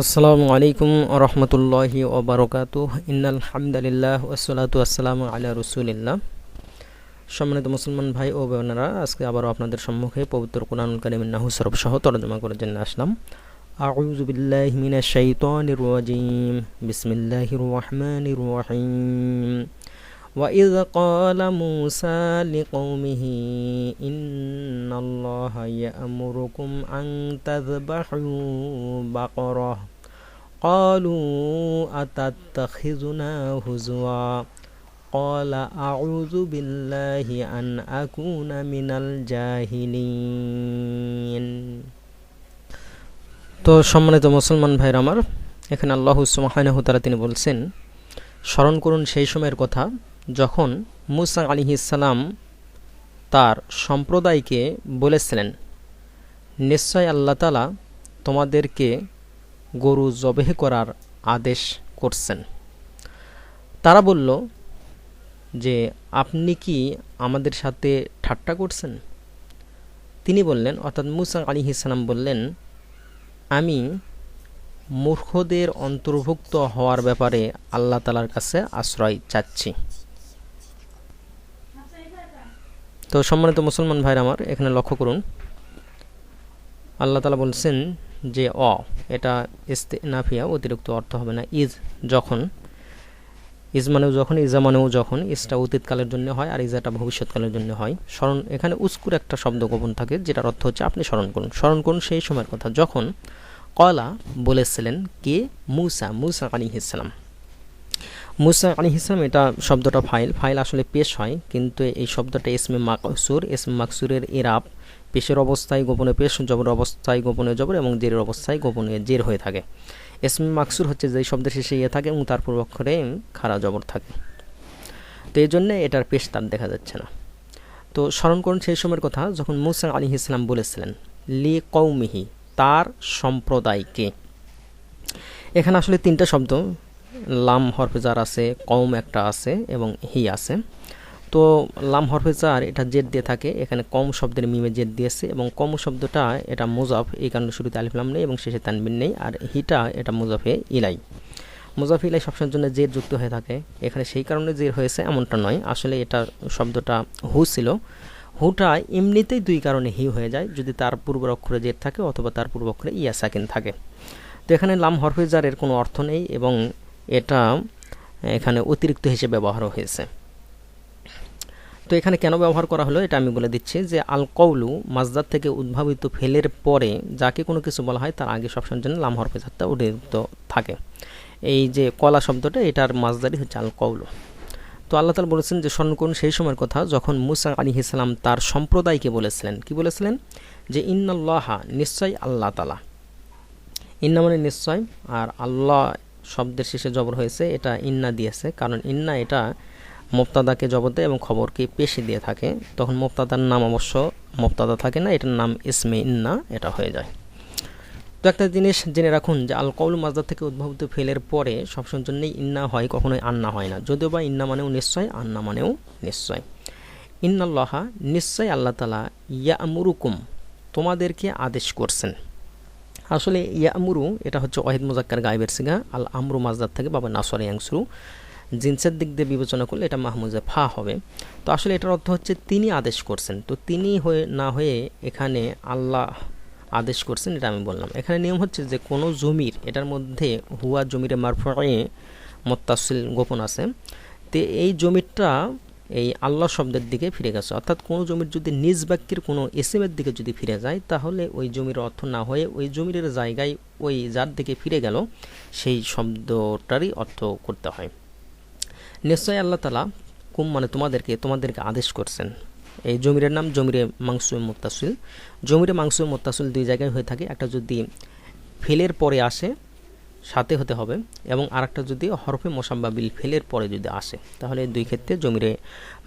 আসসালামু আলাইকুম রহমতুল্লাহি ওবরকাত ইন্নাল হামদালিল্লাহ ওসালাতু আসসালামু আলা রসুলিল্লাহ। সম্মানিত মুসলমান ভাই ও বোনেরা, আজকে আবারও আপনাদের সম্মুখে পবিত্র কোরআনুল কারিমের নাহু সরব সহ তরজমা করার জন্য আসলাম। আউযু বিল্লাহি মিনাশ শাইতানির রাজিম। বিসমিল্লাহির রহমানির রহিম। وإذ قال موسى لقومه إن الله يأمركم أن تذبحوا بقرة قالوا أتتخذنا هزوا قال أعوذ بالله أن أكون من الجاهلين তো সম্মানিত মুসলমান ভাইরা আমার এখানে আল্লাহ সুমাহানহ তারা তিনি বলছেন স্মরণ করুন সেই সময়ের কথা যখন মুসা আলী ইসালাম তার সম্প্রদায়কে বলেছিলেন, নিশ্চয় আল্লাহ তালা তোমাদেরকে গরু জবেহ করার আদেশ করছেন। তারা বলল, যে আপনি কি আমাদের সাথে ঠাট্টা করছেন? তিনি বললেন, অর্থাৎ মুসা আলী ইসলাম বললেন, আমি মূর্খদের অন্তর্ভুক্ত হওয়ার ব্যাপারে আল্লাহ তালার কাছে আশ্রয় চাচ্ছি। তো সম্মানিত মুসলমান ভাইর আমার, এখানে লক্ষ্য করুন। আল্লাহ তালা বলছেন যে, অ, এটা ইস্তেনাফিয়া, অতিরিক্ত অর্থ হবে না। ইজ যখন, ইজ মানেও যখন, ইজা মানেও যখন, ইজটা অতীতকালের জন্য হয় আর ইজাটা ভবিষ্যৎকালের জন্য হয়। স্মরণ, এখানে উস্কুর একটা শব্দ গোপন থাকে, যেটার অর্থ হচ্ছে আপনি স্মরণ করুন। স্মরণ করুন সেই সময়ের কথা। যখন কলা বলেছিলেন কে? মুসা মুসা আলী ইসলাম মুসা আলী ইসলাম এটা শব্দটা ফাইল। ফাইল আসলে পেশ হয়, কিন্তু এই শব্দটা এসমে মাকসুর। এসমে মাকসুরের এরাব পেশের অবস্থায় গোপনে পেশ জবর অবস্থায় গোপনে জবর এবং জেরের অবস্থায় গোপনে জের হয়ে থাকে। এসমে মাকসুর হচ্ছে যেই শব্দের শেষে ইয়ে থাকে এবং তার পূর্বাক্ষরে খাড়া জবর থাকে। তো এই জন্যে এটার পেশ তার দেখা যাচ্ছে না। তো স্মরণ করুন সেই সময়ের কথা, যখন মুসা আলী ইসলাম বলেছিলেন, লি কৌমিহি তার সম্প্রদায়কে। এখানে আসলে তিনটা শব্দ লাম হরফেজার আছে কম একটা আছে এবং হি আছে। তো লাম হরফেজার এটা জেদ দিয়ে থাকে, এখানে কম শব্দের মিমে জেদ দিয়েছে এবং কম শব্দটা এটা মুজাফ এই কারণে শুরুতে আলিফলাম নেই এবং শেষে তানবিন নেই আর হিটা এটা মুজাফে ইলাই। মুজাফ ইলাই সবসময়ের জন্য জের যুক্ত হয়ে থাকে, এখানে সেই কারণে জের হয়েছে এমনটা নয়, আসলে এটা শব্দটা হু ছিল। হুটা এমনিতেই দুই কারণে হি হয়ে যায়, যদি তার পূর্ব অক্ষরে জের থাকে অথবা তার পূর্ব অক্ষরে ইয়া সাকিন থাকে। তো এখানে লাম হরফেজারের কোনো অর্থ নেই এবং এটা এখানে অতিরিক্ত হিসেবে ব্যবহার হয়েছে। তো এখানে কেন ব্যবহার করা হলো এটা আমি বলে দিচ্ছি যে আল কৌলু মাজদার থেকে উদ্ভাবিত ফেলের পরে যাকে কোনো কিছু বলা হয় তার আগে সবসময়ের জন্য লাম হরফেজারটা অতিরিক্ত থাকে। এই যে কলা শব্দটা, এটার মাজদারই হচ্ছে আল কৌলু তো আল্লাহ তালা বলেছেন যে স্মরণ করুন সেই সময়ের কথা যখন মুসা আলী ইসলাম তার সম্প্রদায়কে বলেছিলেন। কি বলেছিলেন? যে, ইন্নাল্লাহা নিশ্চয় আল্লাহ তালা ইন্না মানে নিশ্চয় আর আল্লাহ শব্দের শেষে জবর হয়েছে, এটা ইন্না দিয়েছে। কারণ ইন্না এটা মোপ্তাদাকে জবর দেয় এবং খবরকে পেশে দিয়ে থাকে। তখন মোপ্তাদার নাম অবশ্য মোপ্তাদা থাকে না, এটার নাম ইসমে ইন্না, এটা হয়ে যায়। তো একটা জিনিস জেনে রাখুন যে আল কৌল মাজদার থেকে উদ্ভাবিত ফেলের পরে সবসময়ের জন্যই ইন্না হয়, কখনোই আন্না হয় না। যদিও বা ইন্না মানেও নিশ্চয়, আন্না মানেও নিশ্চয়। ইন্নাল্লাহা, নিশ্চয় আল্লাহ তালা ইয়া ইয়ামুরুকুম, তোমাদেরকে আদেশ করছেন। আসলে ইয়ামুরু, এটা হচ্ছে ওয়াহিদ মুজাক্কার গাইবের সিগা আল আমরু মাজদার থেকে বাবা নাসরি ইয়াংসুরু। জিন্সের দিক দিয়ে বিবেচনা করলে এটা মাহমুজে ফা হবে। তো আসলে এটার অর্থ হচ্ছে তিনি আদেশ করছেন। তো তিনি হয়ে, না হয়ে এখানে আল্লাহ আদেশ করছেন, এটা আমি বললাম। এখানে নিয়ম হচ্ছে যে কোনো জমির, এটার মধ্যে হুয়া জমিরে মারফে মোত্তাসিল গোপন আছে। তো এই জমিটা এই আল্লাহ শব্দের দিকে ফিরে গেছে। অর্থাৎ কোনো জমির যদি নিজ বাক্যের কোনো এসএমের দিকে যদি ফিরে যায়, তাহলে ওই জমির অর্থ না হয়ে ওই জমির জায়গায় ওই যার দিকে ফিরে গেল, সেই শব্দটারই অর্থ করতে হয়। নিশ্চয়ই আল্লাহ তালা কুম মানে তোমাদেরকে তোমাদেরকে আদেশ করছেন। এই জমিরের নাম জমিরে মাংসু মোত্তাসিল। জমিরে মাংসু মোত্তাসিল দুই জায়গায় হয়ে থাকে। একটা যদি ফেলের পরে আসে সাথে হতে হবে এবং আরেকটা যদি হরফে মোসাম্বা বিল ফেলের পরে যদি আসে, তাহলে দুই ক্ষেত্রে জমিরে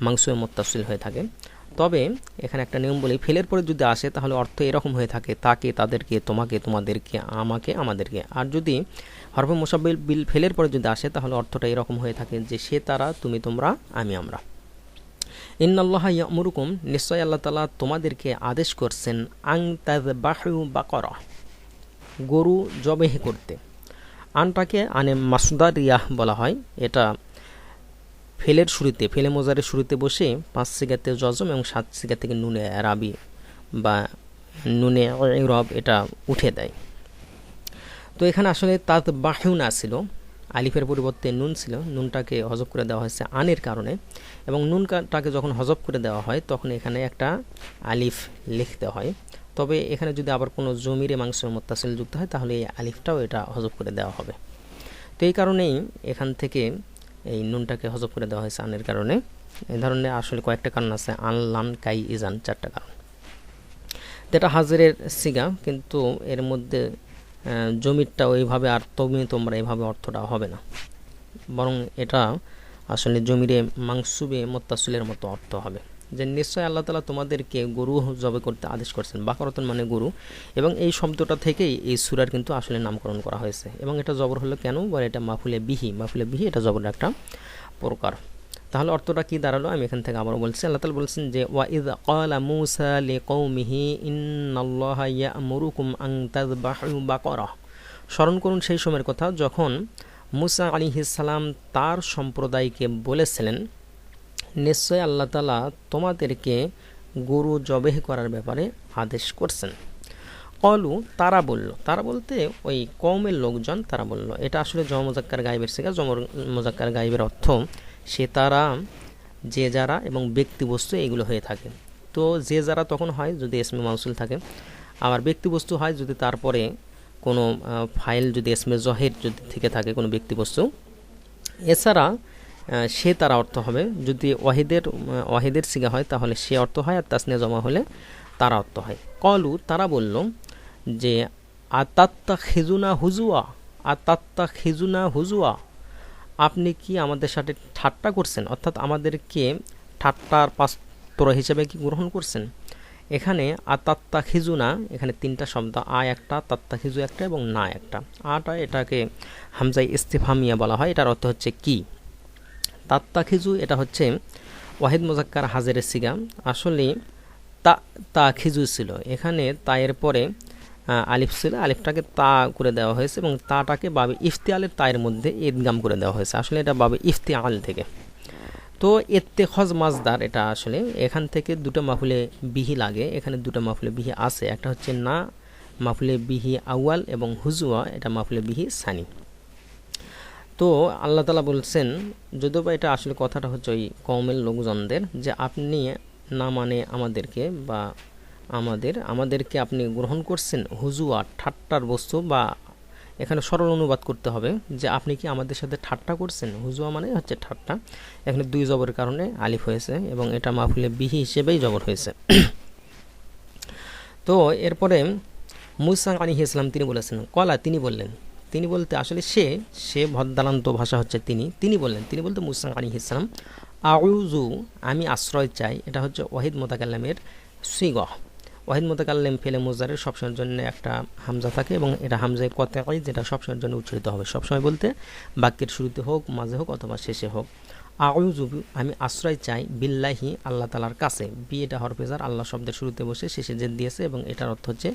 মাংসু মোত্তাসিল হয়ে থাকে। তবে এখানে একটা নিয়ম বলি, ফেলের পরে যদি আসে, তাহলে অর্থ এরকম হয়ে থাকে, তাকে তাদেরকে, তোমাকে, তোমাদেরকে, আমাকে, আমাদেরকে। আর যদি হরফে মোসাব্বিল বিল ফেলের পরে যদি আসে, তাহলে অর্থটা এরকম হয়ে থাকে যে সে তারা, তুমি তোমরা, আমি আমরা। ইন্নাল্লাহ ইয়ামুরুকুম, নিশ্চয় আল্লাহ তালা তোমাদেরকে আদেশ করছেন আং তাজ বাহু বাকরা, গরু জবেহ করতে। আনটাকে আনে মাসুদারিয়াহ বলা হয়। এটা ফেলের শুরুতে, ফেলে মোজারের শুরুতে বসে পাঁচ সিগাতে জজম এবং সাত সিগা থেকে নুনে রাবি বা নুনে রব এটা উঠে দেয়। তো এখানে আসলে তাত বাহুনা ছিল আলিফের পরিবর্তে নুন ছিল। নুনটাকে হজব করে দেওয়া হয়েছে আনের কারণে এবং নুনটাকে যখন হজব করে দেওয়া হয়, তখন এখানে একটা আলিফ লিখতে হয়। তবে এখানে যদি আবার কোনো জমিরে মাংসের মোত্তাসিল যুক্ত হয়, তাহলে এই আলিফটাও এটা হজব করে দেওয়া হবে। তো এই কারণেই এখান থেকে এই নুনটাকে হজব করে দেওয়া হয়েছে আনের কারণে। এই ধরনের আসলে কয়েকটা কারণ আছে, আন, লান, কাই, ইজান চারটা কারণ। যেটা হাজিরের সিগা, কিন্তু এর মধ্যে জমিরটা ওইভাবে আর তুমি তোমরা এইভাবে অর্থটা হবে না। বরং এটা আসলে জমিরে মাংসুবে মোত্তাসুলের মতো অর্থ হবে। যে নিশ্চয় আল্লাহ তালা তোমাদেরকে গরু জবে করতে আদেশ করছেন, বাকরতন মানে গরু। এবং এই শব্দটা থেকেই এই সুরার কিন্তু আসলে নামকরণ করা হয়েছে। এবং এটা জবর হলো কেন? বলে এটা মাফুলে বিহি মাফুলে বিহি এটা জবরের একটা প্রকার। তাহলে অর্থটা কি দাঁড়াল? আমি এখান থেকে আবারও বলছি। আল্লাহ তালা বলছেন যে ওয়াইদ ক্বালা মূসা লিকৌমিহি ইন্নাল্লাহা ইয়া'মুরুকুম আন তাযবাহু বাকরা। স্মরণ করুন সেই সময়ের কথা, যখন মুসা আলিহিসাল্লাম তার সম্প্রদায়কে বলেছিলেন নিশ্চয় আল্লাহ তালা তোমাদেরকে গরু জবেহ করার ব্যাপারে আদেশ করছেন। অলু, তারা বলল, তারা বলতে ওই কমের লোকজন তারা বলল, এটা আসলে জম মোজাক্কার গাইবের শেখা জম মোজাক্কার গাইবের অর্থ, সে তারা, যে যারা এবং ব্যক্তিবস্তু এগুলো হয়ে থাকে। তো যে যারা তখন হয়, যদি এসমে মাউসুল থাকে, আবার ব্যক্তিবস্তু হয় যদি তারপরে কোনো ফাইল যদি এসমে জহের যদি থেকে থাকে কোনো ব্যক্তিবস্তু। এছাড়া সে তারা অর্থ হবে, যদি ওয়াহিদের ওয়াহিদের সিগা হয়, তাহলে সে অর্থ হয় আর তাসনিয়া জমা হলে তারা অর্থ হয়। কলু, তারা বলল যে আতাত্তা খেজুনা হুজুয়া আতাত্তা খেজুনা হুজুয়া, আপনি কি আমাদের সাথে ঠাট্টা করছেন? অর্থাৎ আমাদেরকে ঠাট্টার পাত্র হিসেবে কি গ্রহণ করছেন? এখানে আতাত্তা খিজুনা এখানে তিনটা শব্দ, আ একটা তাত্তা খিজু একটা এবং না একটা। আটা এটাকে হামজাই ইস্তিফামিয়া বলা হয়, এটার অর্থ হচ্ছে কি? তাত্তা খিজু এটা হচ্ছে ওয়াহিদ মোজাক্কার হাজের সিগা। আসলে তা তা খিজু ছিল। এখানে তায়ের পরে আলিফ ছিল। আলিফটাকে তা করে দেওয়া হয়েছে এবং তাটাকে বাবে ইফতি আলের তায়ের মধ্যে ঈদগাম করে দেওয়া হয়েছে। আসলে এটা বাবে ইফতি আল থেকে। তো এত্তেখজ মাজদার এটা আসলে। এখান থেকে দুটো মাফুলে বিহি লাগে। এখানে দুটো মাফুলে বিহি আছে। একটা হচ্ছে না মাফুলে বিহি আউয়াল এবং হুজুয়া এটা মাফুলে বিহি সানি। তো আল্লাহ তালা বলছেন, যদিও বা এটা আসলে কথাটা হচ্ছে ওই কমের লোকজনদের যে আপনি না মানে আমাদেরকে বা আমাদের, আমাদেরকে আপনি গ্রহণ করছেন হুজুয়া ঠাট্টার বস্তু বা এখানে সরল অনুবাদ করতে হবে যে আপনি কি আমাদের সাথে ঠাট্টা করছেন? হুজুয়া মানে হচ্ছে ঠাট্টা। এখানে দুই জবরের কারণে আলিফ হয়েছে এবং এটা মাহফুলে বিহি হিসেবেই জবর হয়েছে। তো এরপরে মুসা আলী ইসলাম তিনি বলেছেন, কলা, তিনি বললেন তিনি বলতে, আসলে সে সে ভদ্দালান্ত ভাষা হচ্ছে তিনি তিনি বললেন, তিনি বলতে মুসা আলী ইসলাম আউজু আমি আশ্রয় চাই। এটা হচ্ছে ওয়াহিদ মোতাকাল্লামের সুইগহ ওয়াহিদ মোতাকাল্লাম ফেলে মুজারের সবসময়ের জন্য একটা হামজা থাকে এবং এটা হামজায় কতাই, যেটা সবসময়ের জন্য উচ্চারিত হবে। সবসময় বলতে বাক্যের শুরুতে হোক, মাঝে হোক অথবা শেষে হোক। আউজুবু আমি আশ্রয় চাই বিল্লাহি, আল্লাহ তালার কাছে। বি এটা হরফেজার আল্লাহ শব্দের শুরুতে বসে, শেষে জেদ দিয়েছে এবং এটার অর্থ হচ্ছে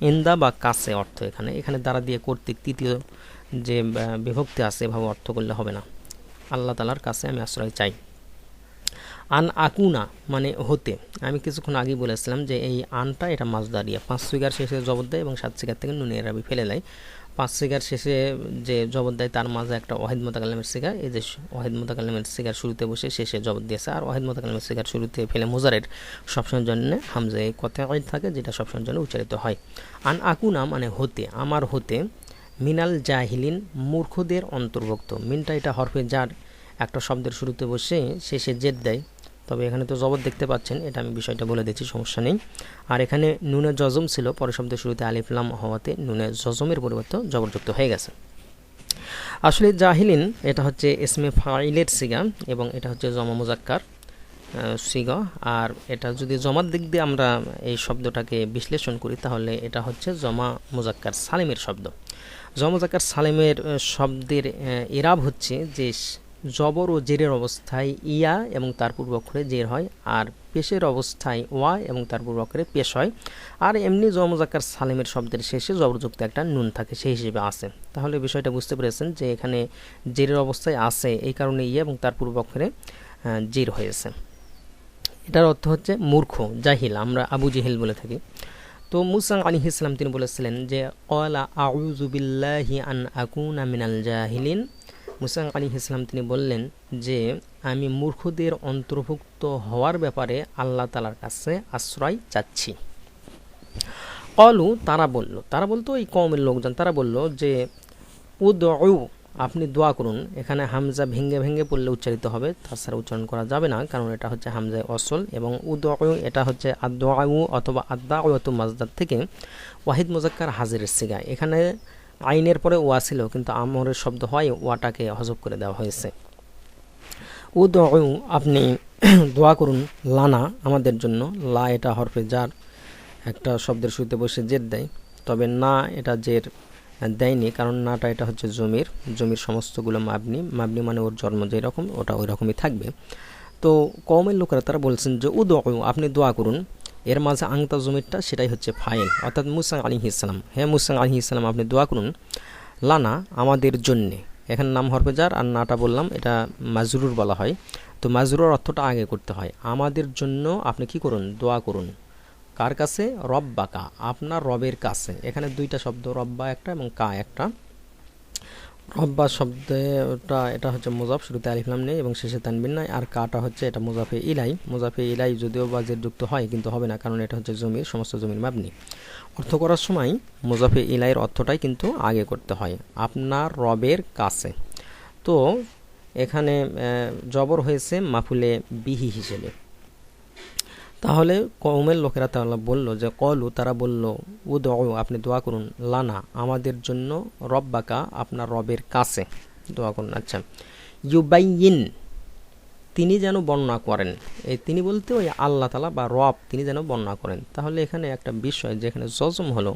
ইন্দা বা কাছে অর্থ এখানে। এখানে দ্বারা দিয়ে কর্তৃক তৃতীয় যে বিভক্তি আছে, এভাবে অর্থ করলে হবে না। আল্লাহ তালার কাছে আমি আশ্রয় চাই। আন আকুনা মানে হতে। আমি কিছুক্ষণ আগেই বলেছিলাম যে, এই আনটা এটা মাছ দাঁড়িয়ে পাঁচ সিগার শেষে জবর দেয় এবং সাত সিগার থেকে নুনে রাবি ফেলে দেয়। পাঁচ সিগার শেষে যে জবর দেয়, তার মাঝে একটা ওয়াহিদ মোতাকালামের সিগার। এই যে ওয়াহিদ মোতাকালামের সিগার শুরুতে বসে শেষে জবর দিয়েছে। আর ওয়াহিদ মোতাকালামের সিগার শুরুতে ফেলে মোজারের সবসময়ের জন্য হামজে কথা থাকে, যেটা সবসময়ের জন্য উচ্চারিত হয়। আন আকুনা মানে হতে, আমার হতে মিনাল জাহিলিন মূর্খদের অন্তর্ভুক্ত। মিনটা এটা হরফে যার একটা শব্দের শুরুতে বসে শেষে জেদ দেয়। তবে এখানে তো জবর দেখতে পাচ্ছেন, এটা আমি বিষয়টা বলে দিচ্ছি, সমস্যা নেই। আর এখানে নুনে জজম ছিল পরে শব্দের শুরুতে আলিফলাম হওয়াতে নুনে জজমের পরিবর্তে জবরযুক্ত হয়ে গেছে। আসলে জাহিলিন, এটা হচ্ছে এসমে ফাইলের সিগা এবং এটা হচ্ছে জমা মুজাক্কার সিগা। আর এটা যদি জমার দিক দিয়ে আমরা এই শব্দটাকে বিশ্লেষণ করি, তাহলে এটা হচ্ছে জমা মুজাক্কার সালিমের শব্দ। জমা মুজাক্কার সালিমের শব্দের ইরাব হচ্ছে যে জবর ও জেরের অবস্থায় ইয়া এবং তার পূর্বাক্ষরে জের হয়, আর পেশের অবস্থায় ওয়া এবং তার পূর্বাক্ষরে পেশ হয়। আর এমনি জমজাকার সালেমের শব্দের শেষে জবরযুক্ত একটা নুন থাকে, সেই হিসেবে আছে। তাহলে বিষয়টা বুঝতে পেরেছেন যে এখানে জেরের অবস্থায় আছে, এই কারণে ইয়া এবং তার পূর্বাক্ষরে জের হয়েছে। এটার অর্থ হচ্ছে মূর্খ, জাহিল, আমরা আবু জেহেল বলে থাকি। তো মুসাং আলী ইসলাম তিনি বলেছিলেন যে, অলা আউজুবিল্লাহি আন আকুনা মিনাল জাহিলিন মুসাং আলী ইসলাম তিনি বললেন যে, আমি মূর্খদের অন্তর্ভুক্ত হওয়ার ব্যাপারে আল্লাহ তালার কাছে আশ্রয় চাচ্ছি। কলু, তারা বলল, তারা বলতো এই কমের লোকজন, তারা বলল যে উদ আপনি দোয়া করুন, এখানে হামজা ভেঙ্গে ভেঙ্গে পড়লে উচ্চারিত হবে তাছাড়া উচ্চারণ করা যাবে না, কারণ এটা হচ্ছে হামজায় অসল এবং উদ এটা হচ্ছে আদু অথবা আদা মাজদার থেকে ওয়াহিদ মুজাক্কার হাজিরের সিগা। এখানে আইনের পরে ওয়া ছিল, কিন্তু আমরের শব্দ হয় ওয়াটাকে হজব করে দেওয়া হয়েছে। উদ আপনি দোয়া করুন, লানা আমাদের জন্য, লা এটা হরফে যার একটা শব্দের শুরুতে বসে জের দেয়, তবে না এটা জের দেয়নি, কারণ নাটা এটা হচ্ছে জমির জমির সমস্তগুলো মাবনি মাবনি মানে ওর জন্ম যেরকম ওটা ওই রকমই থাকবে। তো কমের লোকেরা তারা বলছেন যে উদ আপনি দোয়া করুন এর মাঝে আংতা জমিরটা সেটাই হচ্ছে ফাইল। অর্থাৎ মুসাং আলী ইসলাম হ্যাঁ মুসাং আলী ইসলাম আপনি দোয়া করুন লানা আমাদের জন্যে। এখানে নাম হরফে যার আর নাটা বললাম, এটা মাজরুর বলা হয়। তো মাজরুর অর্থটা আগে করতে হয়। আমাদের জন্য আপনি কি করুন? দোয়া করুন। কার কাছে? রব্বাকা। আপনার রবের কাছে। এখানে দুইটা শব্দ, রব্বা একটা এবং কা একটা। রব্বা শব্দটা এটা হচ্ছে মোজাফ, শুরুতে আলিফলাম নেই এবং শেষে তানবিন নাই। আর কাটা হচ্ছে এটা মুজাফে ইলাই। মুজাফে ইলাই যদিও বা যুক্ত হয়, কিন্তু হবে না, কারণ এটা হচ্ছে জমির, সমস্ত জমির মাবনি। অর্থ করার সময় মুজাফে ইলাইয়ের অর্থটাই কিন্তু আগে করতে হয়, আপনার রবের কাছে। তো এখানে জবর হয়েছে মাফুলে বিহি হিসেবে। তাহলে কৌমের লোকেরা তাহলে বলল যে, কলু, তারা বলল উদ আপনি দোয়া করুন লানা, আমাদের জন্য রব্বাকা আপনার রবের কাছে। দোয়া করুন আচ্ছা। ইউবাইন তিনি যেন বর্ণনা করেন। এই তিনি বলতে ওই আল্লাহ তালা বা রব, তিনি যেন বর্ণনা করেন। তাহলে এখানে একটা বিষয়, যেখানে জজম হলো,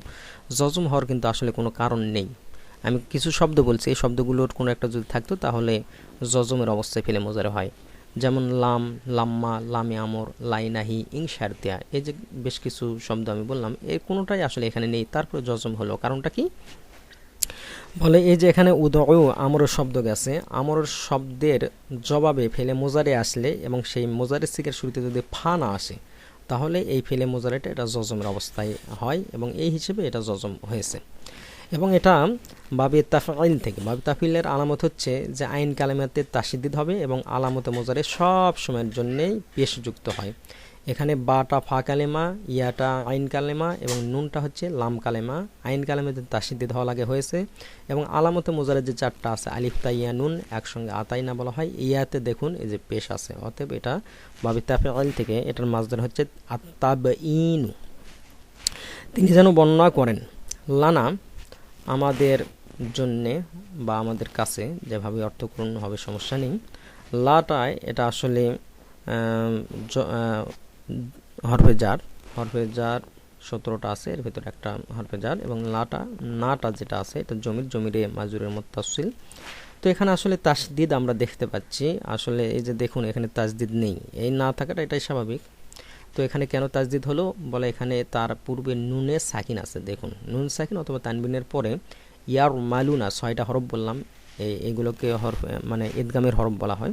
জজম হওয়ার কিন্তু আসলে কোনো কারণ নেই। আমি কিছু শব্দ বলছি, এই শব্দগুলোর কোনো একটা যদি থাকতো, তাহলে জজমের অবস্থায় ফেলে মজারে হয়। যেমন লাম, লাম্মা, লামে আমর, লাইনাহি ইং শারতিয়া এই যে বেশ কিছু শব্দ আমি বললাম, এর কোনোটাই আসলে এখানে নেই, তারপরে জজম হলো। কারণটা কি? বলে এই যে এখানে উদয় আমরের শব্দ গেছে। আমরের শব্দের জবাবে ফেলে মোজারে আসলে এবং সেই মোজারের সিকের শুরুতে যদি ফা না আসে, তাহলে এই ফেলে মোজারেটা এটা জজমের অবস্থায় হয় এবং এই হিসেবে এটা জজম হয়েছে। এবং এটা বাবে তাফাইল থেকে, বাবে তাফিলের আলামত হচ্ছে যে আইন কালেমাতে তাসিদ্দিদ হবে এবং আলামতে মোজারে সব সময়ের জন্যেই পেশ যুক্ত হয়। এখানে বাটা ফা কালেমা, ইয়াটা আইন কালেমা এবং নুনটা হচ্ছে লাম কালেমা। আইন কালেমাতে তাসিদ্দিদ হওয়া লাগে হয়েছে এবং আলামতে মোজারের যে চারটা আছে আলিফতা ইয়া, নুন একসঙ্গে আতাই না বলা হয়। ইয়াতে দেখুন এই যে পেশ আছে, অতএব এটা বাবে তাফাইল থেকে এটার মাঝদার হচ্ছে আত্তাব ইনু তিনি যেন বর্ণনা করেন, লানা আমাদের জন্যে বা আমাদের কাছে যেভাবে অর্থপূর্ণ হবে, সমস্যা নেই। লাটায় এটা আসলে হরফে জার, হরফে সতেরোটা আছে, এর ভিতরে একটা হরফে জার এবং লাটা, নাটা যেটা আছে, এটা জমির, জমিরে মাজুরের মোত্তাসিল তো এখানে আসলে তাসদিদ আমরা দেখতে পাচ্ছি। আসলে এই যে দেখুন, এখানে তাসদিদ নেই। এই না থাকাটা এটাই স্বাভাবিক। তো এখানে কেন তাজদিদ হলো? বলে এখানে তার পূর্বে নুনে সাকিন আছে, দেখুন। নুন সাকিন অথবা তানবিনের পরে ইয়ার মালুনা ছয়টা হরফ বললাম, এই এগুলোকে হরফ মানে ঈদগামের হরফ বলা হয়।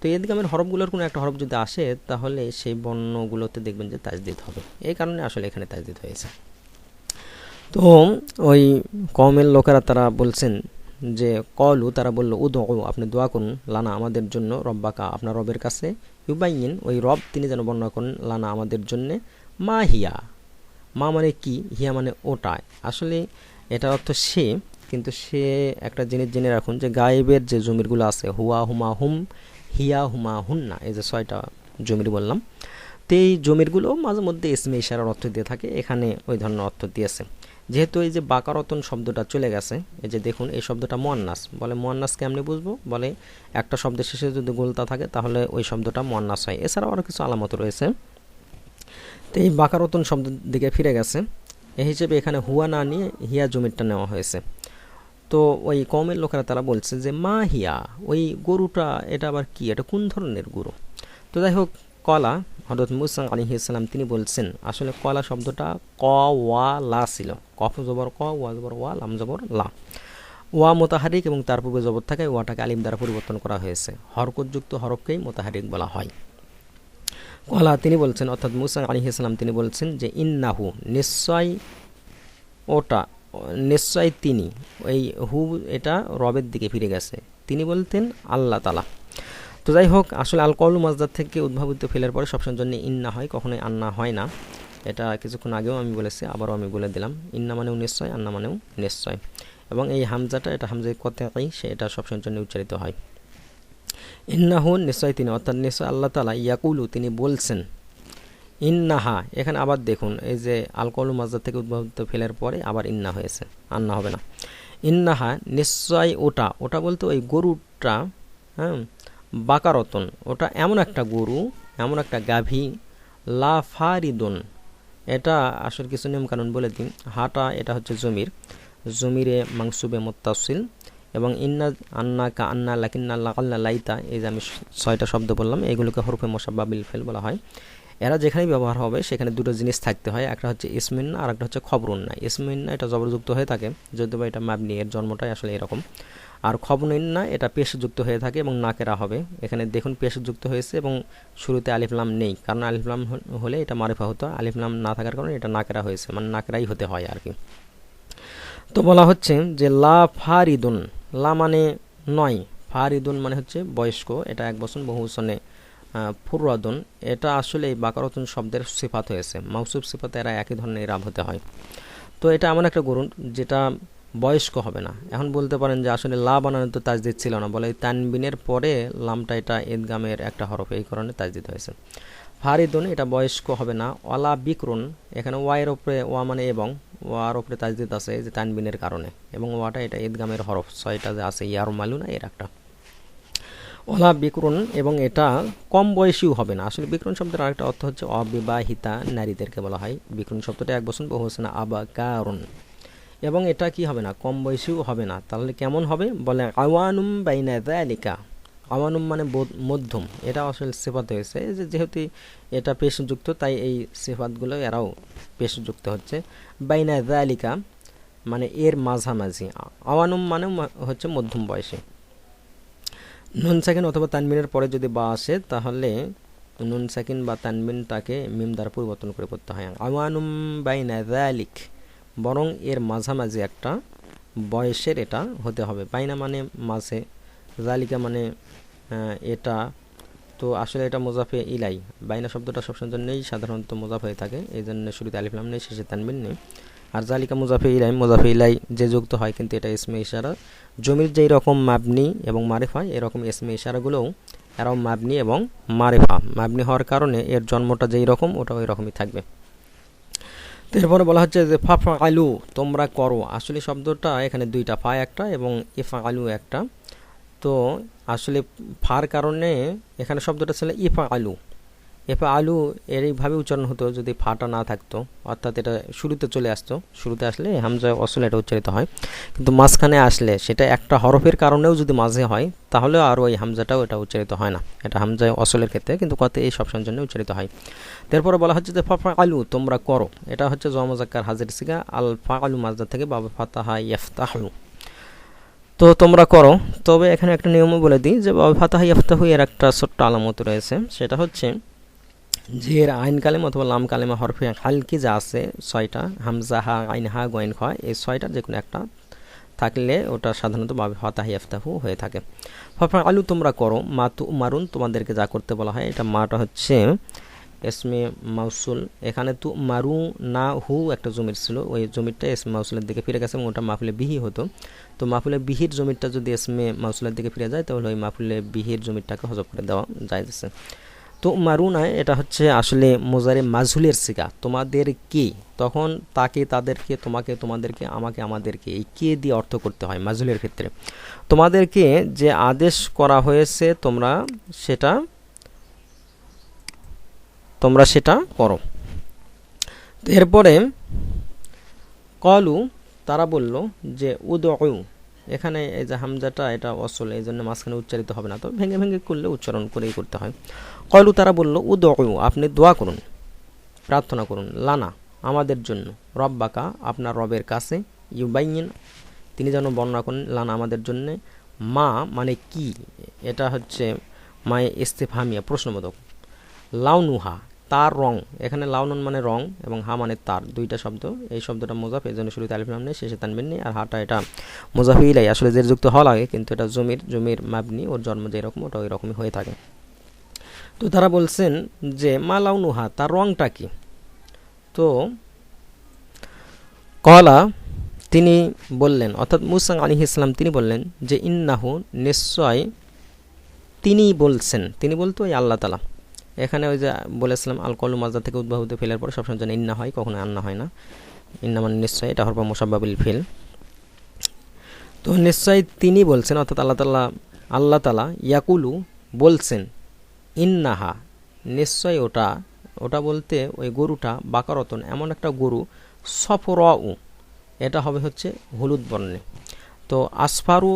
তো ঈদগামের হরফগুলোর কোনো একটা হরফ যদি আসে, তাহলে সেই বর্ণগুলোতে দেখবেন যে তাজদিদ হবে। এই কারণে আসলে এখানে তাজদিদ হয়েছে। তো ওই কমের লোকেরা তারা বলছেন যে, কলু, তারা বলল উদ আপনি দোয়া করুন, লানা আমাদের জন্য, রব্বাকা, আপনার রবের কাছে ইউবাইন ওই রব তিনি যেন বর্ণনা করেন, লানা আমাদের জন্যে মা হিয়া। মা মানে কি? হিয়া মানে ওটা আসলে এটার অর্থ সে, কিন্তু সে একটা জিনিস জেনে রাখুন যে গায়েবের যে জমিরগুলো আছে, হুয়া হুমা হুম, হিয়া হুমা হুন্না, এই যে ছয়টা জমির বললাম, তো এই জমিরগুলো মাঝে মধ্যে এসমে ইশারার অর্থ দিয়ে থাকে, এখানে ওই ধরনের অর্থ দিয়েছে। যেহেতু এই যে বাকারতন শব্দটা চলে গেছে, এই যে দেখুন, এই শব্দটা মোয়ান্নাস। বলে মোয়ান্নাস কেমনি বুঝব? বলে একটা শব্দের শেষে যদি গোলতা থাকে, তাহলে ওই শব্দটা মোয়ান্নাস হয়। এছাড়াও আরও কিছু আলামত রয়েছে। তো এই বাকারতন শব্দের দিকে ফিরে গেছে। এই হিসেবে এখানে হুয়া না নিয়ে হিয়া জমিরটা নেওয়া হয়েছে। তো ওই কমের লোকেরা তারা বলছে যে, মা হিয়া, ওই গরুটা, এটা আবার কি? এটা কোন ধরনের গরু? তো যাই হোক, কলা হজরত মুসাং আলী ইসলাম তিনি বলছেন, আসলে কলা শব্দটা ক, ওয়া, লা ছিল। কফ জবর ক, ওয়া জবর ওয়া লাম জবর লা। ওয়া মোতাহারিক এবং তার পূর্বে জবর থাকে ওয়াটাকে আলিম দ্বারা পরিবর্তন করা হয়েছে। হরকতযুক্ত হরফকেই মোতাহারিক বলা হয়। কলা তিনি বলছেন, অর্থাৎ মুসা আলী ইসলাম তিনি বলছেন যে, ইন্নাহু, নিশ্চয় ওটা, নিশ্চয় তিনি, এই হু এটা রবের দিকে ফিরে গেছে। তিনি বলতেন, আল্লাহ তালা তো যাই হোক, আসলে আল কল মাজদার থেকে উদ্ভাবিত ফেলার পরে সবসময়ের জন্য ইন্না হয়, কখনোই আন্না হয় না। এটা কিছুক্ষণ আগেও আমি বলেছি, আবারও আমি বলে দিলাম, ইন্না মানেও নিশ্চয়, আন্না মানেও নিশ্চয়। এবং এই হামজাটা, এটা হামজায় কতাই সে এটা সবসময়ের জন্য উচ্চারিত হয়। ইন্নাহু নিশ্চয় তিনি, অর্থাৎ নিশ্চয় আল্লাহ তালা ইয়াকুলু, তিনি বলছেন, ইন্নাহা, এখানে আবার দেখুন, এই যে আলকলু মাজদার থেকে উদ্ভাবিত ফেলার পরে আবার ইন্না হয়েছে, আন্না হবে না। ইন্নাহা, নিশ্চয় ওটা ওটা বলতে ওই গরুটা হ্যাঁ বাকারতন ওটা এমন একটা গরু, এমন একটা গাভী লাফারিদন এটা আসল কিছু নিয়মকানুন বলে দিন হাটা, এটা হচ্ছে জমির। জমিরে মাংসুবে মোত্তাসিল এবং ইন্না আন্না কা আন্না লাকিন্না লাকাল্লা লাইতা, এই যে আমি ছয়টা শব্দ বললাম, এগুলোকে হরফে মশাব্বা বিল ফেল বলা হয়। এরা যেখানেই ব্যবহার হবে, সেখানে দুটো জিনিস থাকতে হয়, একটা হচ্ছে ইসমিন্না আর একটা হচ্ছে খবরুন্না ইসমিন্না এটা জবরযুক্ত হয়ে থাকে, যদিও বা এটা মাবনি, এর জন্মটাই আসলে এরকম। আর খবরুন্না এটা পেশযুক্ত হয়ে থাকে এবং নাকেরা হবে এখানে দেখুন পেশযুক্ত হয়েছে এবং শুরুতে আলিফলাম নেই, কারণ আলিফলাম হলে এটা মারেফা হতো। আলিফলাম না থাকার কারণে এটা নাকেরা হয়েছে মানে নাকেরাই হতে হয় আর কি। তো বলা হচ্ছে যে লা ফারিদুন, লা মানে নয়, ফারিদুন মানে হচ্ছে বয়স্ক, এটা এক বছর বহুসনে ফুরাদুন এটা আসলে এই বাকারতুন শব্দের সিফাত হয়েছে, মাউসুফ সিফাতে এরা একই ধরনের রাব হতে হয়। তো এটা এমন একটা গরুন যেটা বয়স্ক হবে না। এখন বলতে পারেন যে আসলে লা বানানো তো তাজদিদ ছিল না। বলে তানবিনের পরে লামটা এটা ঈদগামের একটা হরফ, এই কারণে তাজদিদ হয়েছে। ফারিদুন, এটা বয়স্ক হবে না। অলা বিক্রুন, এখানে ওয়াইয়ের ওপরে ওয়া মানে এবং, ওয়ার ওপরে তাজদিদ আছে যে তানবিনের কারণে। এবং ওয়াটা এটা ঈদগামের হরফ, ছয়টা যে আছে ইয়ার মালুনা এর একটা। ওলা বিক্রুন, এবং এটা কম বয়সীও হবে না। আসলে বিক্রুন শব্দের আরেকটা অর্থ হচ্ছে অবিবাহিতা নারীদেরকে বলা হয়। বিক্রুন শব্দটা এক বছর বহু হচ্ছে না আবা কারণ এবং এটা কি হবে না? কম বয়সীও হবে না। তাহলে কেমন হবে? বলে, আওয়ানুম বাইনা দালিকা। আওয়ানুম মানে মধ্যম। এটা আসলে সেফাত হয়েছে যে যেহেতু এটা পেশযুক্ত, তাই এই সেফাতগুলো এরাও পেশযুক্ত হচ্ছে। বাইনা দালিকা মানে এর মাঝামাঝি। আওয়ানুম মানে হচ্ছে মধ্যম বয়সী। নুন সাকিন অথবা তানমিনের পরে যদি বা আসে, তাহলে নুন সাকিন বা তানমিনটাকে মিম দ্বারা পরিবর্তন করে পড়তে হয়। আওয়ানুম বাইনা দালিক। বরং এর মাঝামাঝি একটা বয়সের এটা হতে হবে। বাইনা মানে মাঝে, জালিকা মানে এটা। তো আসলে এটা মোজাফে ইলাই। বাইনা শব্দটা সবসময় জন্যই সাধারণত মোজাফ হয়ে থাকে। এই জন্য শুরুতে আলিফলাম নেই, শেষে তানবিন নেই। আর জালিকা মুজাফে ইলাই মুজাফে ইলাই যে যুক্ত হয় কিন্তু এটা ইসমে ইশারা। জমির যেই রকম মাবনি এবং মারেফা, এরকম ইসমে ইশারাগুলোও এরাও মাবনি এবং মারেফা। মাবনি হওয়ার কারণে এর জন্মটা যেই রকম, ওটা ওই রকমই থাকবে। এরপরে বলা হচ্ছে যে ফা আলু তোমরা করো। আসলে শব্দটা এখানে দুইটা, ফা একটা এবং ইফা আলু একটা। তো আসলে, ফার কারণে এখানে শব্দটা ছিল ইফা আলু এফা আলু এর এইভাবে উচ্চারণ হতো যদি ফাটা না থাকতো, অর্থাৎ এটা শুরুতে চলে আসতো। শুরুতে আসলে হামজা অসল এটা উচ্চারিত হয়। কিন্তু মাঝখানে আসলে সেটা একটা হরফের কারণেও যদি মাঝে হয়, তাহলে আর ওই হামজাটাও এটা উচ্চারিত হয় না। এটা হামজা অসলের ক্ষেত্রে কিন্তু কত এই সবসময়ের জন্য উচ্চারিত হয়। তারপরে বলা হচ্ছে যে ফাফা আলু তোমরা করো। এটা হচ্ছে জমজাক্কার হাজির সিগা আল ফা আলু মাজদা থেকে বাবা ফাতা ফাতাহা ইয়ফতাহু। তো তোমরা করো। তবে এখানে একটা নিয়মও বলে দিই যে, বাবা ফাতাহা ইয়ফতাহু এর একটা ছোট্ট আলামত রয়েছে। সেটা হচ্ছে এর আইন কালেম অথবা লাম কালেমা হরফে হালকি যা আছে, ছয়টা, হামজা, হা, আইন, হা, গোয়েন, খ, এই ছয়টা যে কোনো একটা থাকলে ওটা সাধারণত বাবে হতাহি আফতাহু হয়ে থাকে। ফফা আলু তোমরা করো, মা তু মারুন তোমাদেরকে যা করতে বলা হয়, এটা মাটা হচ্ছে এসমে মাউসুল। এখানে তু, মারু, না, হু একটা জমির ছিল, ওই জমিরটা এসমে মাউসুলের দিকে ফিরে গেছে এবং ওটা মাহফুলে বিহি হতো। তো মাহফুলে বিহির জমিরটা যদি এসমে মাউসুলের দিকে ফিরে যায়, তাহলে ওই মাহফুলে বিহির জমিরটাকে হজব করে দেওয়া যায় তো মারুনা এটা হচ্ছে আসলে মোজারে মাজহুলের সিগা। তোমাদের কে? তখন তাকে, তাদেরকে, তোমাকে, তোমাদেরকে, আমাকে, আমাদেরকে, এই কে দিয়ে অর্থ করতে হয় মাজহুলের ক্ষেত্রে। তোমাদেরকে যে আদেশ করা হয়েছে, তোমরা সেটা তোমরা সেটা করো। এরপরে, কলু, তারা বলল যে উদউ এখানে এই যে হামজাটা, এটা অসল, এই জন্য মাঝখানে উচ্চারিত হবে না। তো ভেঙে ভেঙে করলে উচ্চারণ করেই করতে হয়। কয়লু তারা বলল উ দু আপনি দোয়া করুন, প্রার্থনা করুন। লানা, আমাদের জন্য, রব্বাকা, আপনার রবের কাছে ইউবাইন তিনি যেন বর্ণনা করেন, লানা আমাদের জন্য, মা মানে কি? এটা হচ্ছে মায়ে ইস্তেফামিয়া প্রশ্নবোধক। লাউনুহা তার রং, এখানে লাউনন মানে রং এবং হা মানে তার, দুইটা শব্দ। এই শব্দটা মোজাফ, এই জন্য শুরুতে আলিফ নাম নেই, শেষে তানবেন নেই, আর হাটা এটা মোজাফিলাই আসলে যে যুক্ত হওয়া লাগে, কিন্তু এটা জমির জমির মাবনি, ওর জন্ম যেরকম, ওটা ওই রকমই হয়ে থাকে। তো তারা বলছেন যে, মা লাউনুহা তার রংটা কি? তো কলা, তিনি বললেন, অর্থাৎ মুসাং আলী ইসলাম তিনি বললেন যে, ইন্নাহু, নিশ্চয় তিনি বলছেন, তিনি বলতো ওই আল্লাহ তালা এখানে ওই যে বলেছিলাম আল কলু মাজদা থেকে উদ্ভাবিত ফেলের পর সবসময় যেন ইন্না হয় কখনো আন্না হয় না। ইন্না মানে নিশ্চয় এটা হরপা মোসাব্বাবিল ফেল। তো নিশ্চয় তিনি বলছেন, অর্থাৎ আল্লাহ তালা আল্লাহ তালা ইয়াকুলু বলছেন, ইন্নাহা নিশ্চয় ওটা ওটা বলতে ওই গরুটা, বাকারতন, এমন একটা গরু সফর এটা হবে হচ্ছে হলুদ বর্ণে। তো আসফারু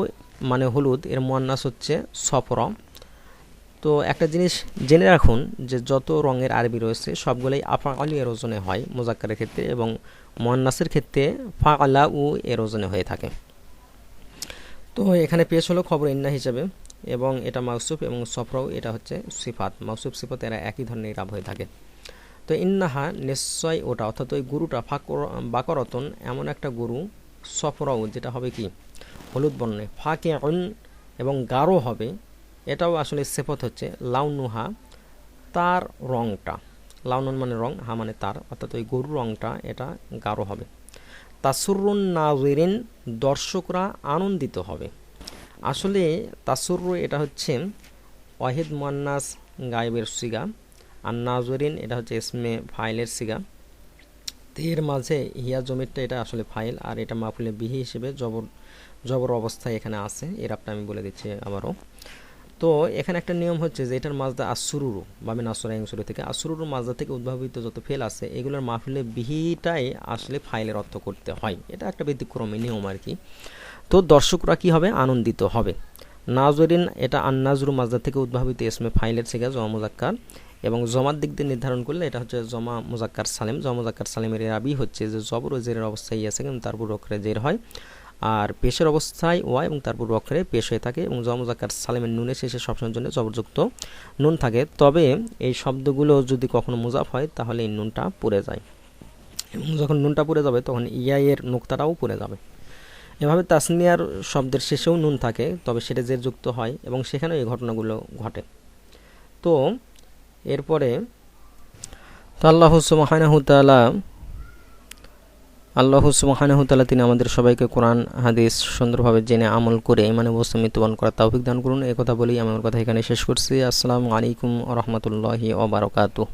মানে হলুদ, এর মোয়ান্নাস হচ্ছে সফর তো একটা জিনিস জেনে রাখুন যে যত রঙের আরবি রয়েছে, সবগুলোই আফা এর ওজনে হয় মোজাক্কারের ক্ষেত্রে এবং মোয়ান্নাসের ক্ষেত্রে ফা আলা উ এর ওজনে হয়ে থাকে। তো এখানে পেশ হলো খবর ইন্না হিসাবে এবং এটা মাউসুফ এবং সফরাও এটা হচ্ছে সিফাত। মাউসুফ সিফাত এরা একই ধরনের রাব হয়ে থাকে। তো ইন্নাহা নিশ্চয় ওটা, অর্থাৎ ওই গরুটা ফাকর, বাকরতন এমন একটা গুরু সফরাও, যেটা হবে কি? হলুদ বর্ণে। ফাঁকে এবং গাঢ় হবে এটাও আসলে সেপত হচ্ছে। লাউনুহা তার রংটা। লাউনুন মানে রং, হা মানে তার। অর্থাৎ ওই গরুর রংটা, এটা গাঢ় হবে। তাসুরুন নাজরিন, দর্শকরা আনন্দিত হবে। আসলে তাসুরু এটা হচ্ছে ওয়াহিদ মান্নাস গায়েবের সিগা, আর নাজরিন এটা হচ্ছে ইসমে ফাইলের সিগা। এর মাঝে হিয়া জমিরটা এটা আসলে ফাইল, আর এটা মাফুলে বিহি হিসেবে জবর জবর অবস্থায় এখানে আছে। এর আপনি আমি বলে দিচ্ছি আবারও। তো এখানে একটা নিয়ম হচ্ছে যে এটার মাজদা আসুরুরু বাবে নাসরাইং শুরু থেকে আসুরুরু মাজদা থেকে উদ্ভাবিত যত ফেল আছে, এগুলোর মাহফিলে বিহিটাই আসলে ফাইলের অর্থ করতে হয়। এটা একটা ব্যতিক্রমী নিয়ম আর কি। তো দর্শকরা কি হবে? আনন্দিত হবে। নাজরিন, এটা আন্নাজরু মাজদা থেকে উদ্ভাবিত এসমে ফাইলের থেকে জমা মুজাক্কার। এবং জমার দিক দিয়ে নির্ধারণ করলে এটা হচ্ছে জমা মুজাক্কার সালেম। জমা মুজাক্কার সালেমের আবি হচ্ছে যে জবর ও জেরের অবস্থায় আছে কিন্তু তারপর অক্ষরে জের হয়। আর পেশের অবস্থায় ওয়া এবং তারপর অক্ষরে পেশ হয়ে থাকে এবং জমজাকার সালেমের নুনের শেষে সবসময়ের জন্য জবরযুক্ত নুন থাকে। তবে এই শব্দগুলো যদি কখনো মুজাফ হয়, তাহলে এই নুনটা পড়ে যায়। এবং যখন নুনটা পড়ে যাবে, তখন ইয়া এর নোক্তাটাও পড়ে যাবে। এভাবে তাসনিয়ার শব্দের শেষেও নুন থাকে, তবে সেটা যে যুক্ত হয় এবং সেখানেও এই ঘটনাগুলো ঘটে। তো, এরপরে তো আল্লাহ সুবাহানহুতালা আল্লাহ সুবাহানহতালা তিনি আমাদের সবাইকে কোরআন, হাদিস সুন্দরভাবে জেনে আমল করে মানে বস্তু মৃত্যুবরণ করার তৌফিক দান করুন। এই কথা বলেই আমি আমার কথা এখানে শেষ করছি। আসসালামু আলাইকুম রহমতুল্লাহি ওবরাকাতুহ